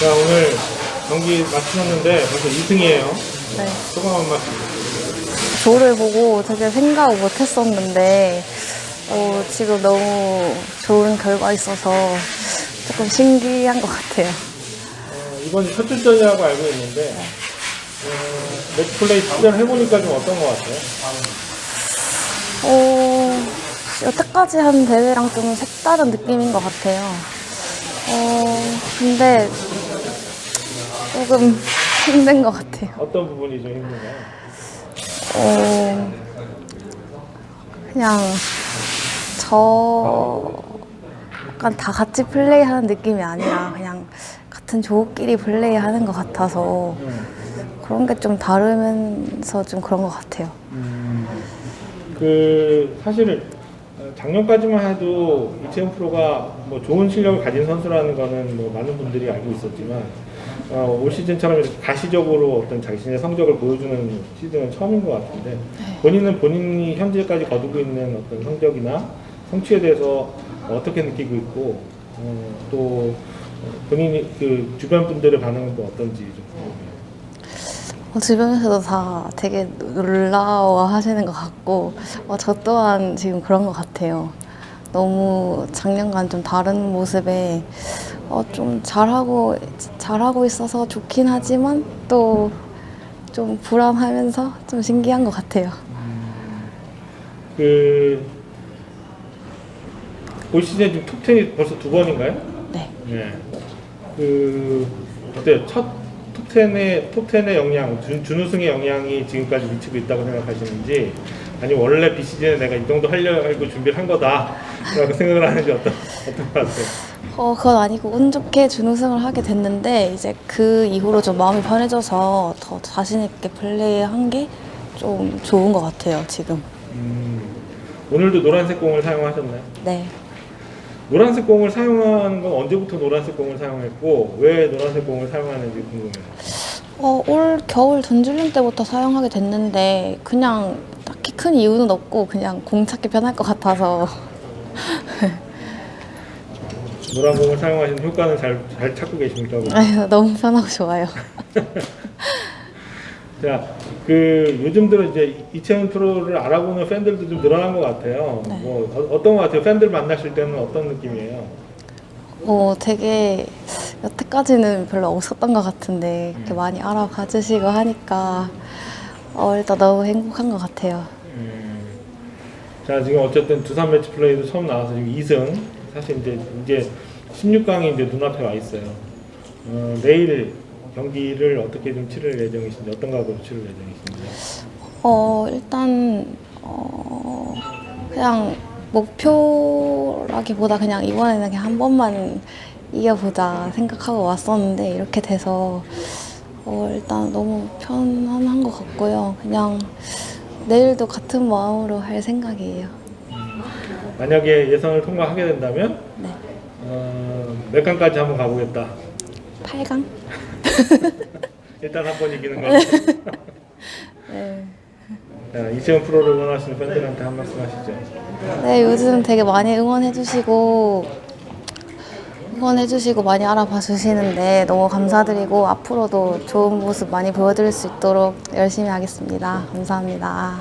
자, 오늘 경기 마치셨는데 벌써 2승이에요. 네. 소감 한 말씀. 조를 보고 되게 생각 못 했었는데, 어, 지금 너무 좋은 결과 있어서 조금 신기한 것 같아요. 어, 이번이 첫 출전이라고 알고 있는데, 어, 매치 플레이 출전을 해보니까 좀 어떤 것 같아요? 어, 여태까지 한 대회랑 좀 색다른 느낌인 것 같아요. 어, 근데 조금 힘든 것 같아요. 어떤 부분이 좀 힘든가요? 어, 그냥 저 약간 다 같이 플레이하는 느낌이 아니라 그냥 같은 조끼리 플레이하는 것 같아서 그런 게 좀 다르면서 좀 그런 것 같아요. 그 사실은 어, 작년까지만 해도 이채영 프로가 뭐 좋은 실력을 가진 선수라는 거는 뭐 많은 분들이 알고 있었지만 어, 올 시즌처럼 이렇게 가시적으로 어떤 자신의 성적을 보여주는 시즌은 처음인 것 같은데 본인은 본인이 현재까지 거두고 있는 어떤 성적이나 성취에 대해서 어떻게 느끼고 있고 어, 또 본인이 그 주변 분들의 반응은 또 어떤지 좀 궁금해요. 어, 주변에서도 다 되게 놀라워 하시는 것 같고, 어, 저 또한 지금 그런 것 같아요. 너무 작년과는 좀 다른 모습에, 어, 좀 잘하고, 잘하고 있어서 좋긴 하지만 또 좀 불안하면서 좀 신기한 것 같아요. 그, 올 시즌 지금 톱10이 벌써 두 번인가요? 네. 네. 그, 어때요? 첫 톱10의, 톱10의 영향, 준, 준우승의 영향이 지금까지 미치고 있다고 생각하시는지, 아니면 원래 비시즌에 내가 이 정도 하려고 준비를 한 거다, 라고 생각을 하는지 어떤, 어떤 것 같아요? 어, 그건 아니고 운 좋게 준우승을 하게 됐는데 이제 그 이후로 좀 마음이 편해져서 더 자신 있게 플레이한 게 좀 좋은 것 같아요, 지금. 음, 오늘도 노란색 공을 사용하셨나요? 네. 노란색 공을 사용하는 건 언제부터 노란색 공을 사용했고, 왜 노란색 공을 사용하는지 궁금해요. 어, 올 겨울 전주련 때부터 사용하게 됐는데 그냥 딱히 큰 이유는 없고 그냥 공 찾기 편할 것 같아서 노란 공을 사용하시는 효과는 잘, 잘 찾고 계십니까? 아유, 너무 편하고 좋아요. 자, 그 요즘 들어 이제 이채원 프로를 알아보는 팬들도 좀 늘어난 것 같아요. 네. 뭐 어, 어떤 것 같아요? 팬들 만나실 때는 어떤 느낌이에요? 어, 되게 여태까지는 별로 없었던 것 같은데 이렇게 많이 알아봐 주시고 하니까 어, 일단 너무 행복한 것 같아요. 음, 자, 지금 어쨌든 두산 매치 플레이도 처음 나와서 지금 2승. 사실 이제 이제 16강이 이제 눈앞에 와 있어요. 어, 내일 경기를 어떻게 좀 치를 예정이신지 어떤 각오로 치를 예정이신지. 어, 일단, 어, 그냥 목표라기보다 그냥 이번에는 그냥 한 번만 이겨보자 생각하고 왔었는데 이렇게 돼서 어, 일단 너무 편안한 것 같고요. 그냥 내일도 같은 마음으로 할 생각이에요. 만약에 예선을 통과하게 된다면 네. 어, 몇 강까지 한번 가보겠다. 8강? 일단 한 번 이기는 거. 네. 자, 이채원 프로를 응원하시는 팬들한테 한 말씀 하시죠. 네, 요즘 되게 많이 응원해주시고, 응원해주시고 많이 알아봐 주시는데 너무 감사드리고 앞으로도 좋은 모습 많이 보여드릴 수 있도록 열심히 하겠습니다. 감사합니다.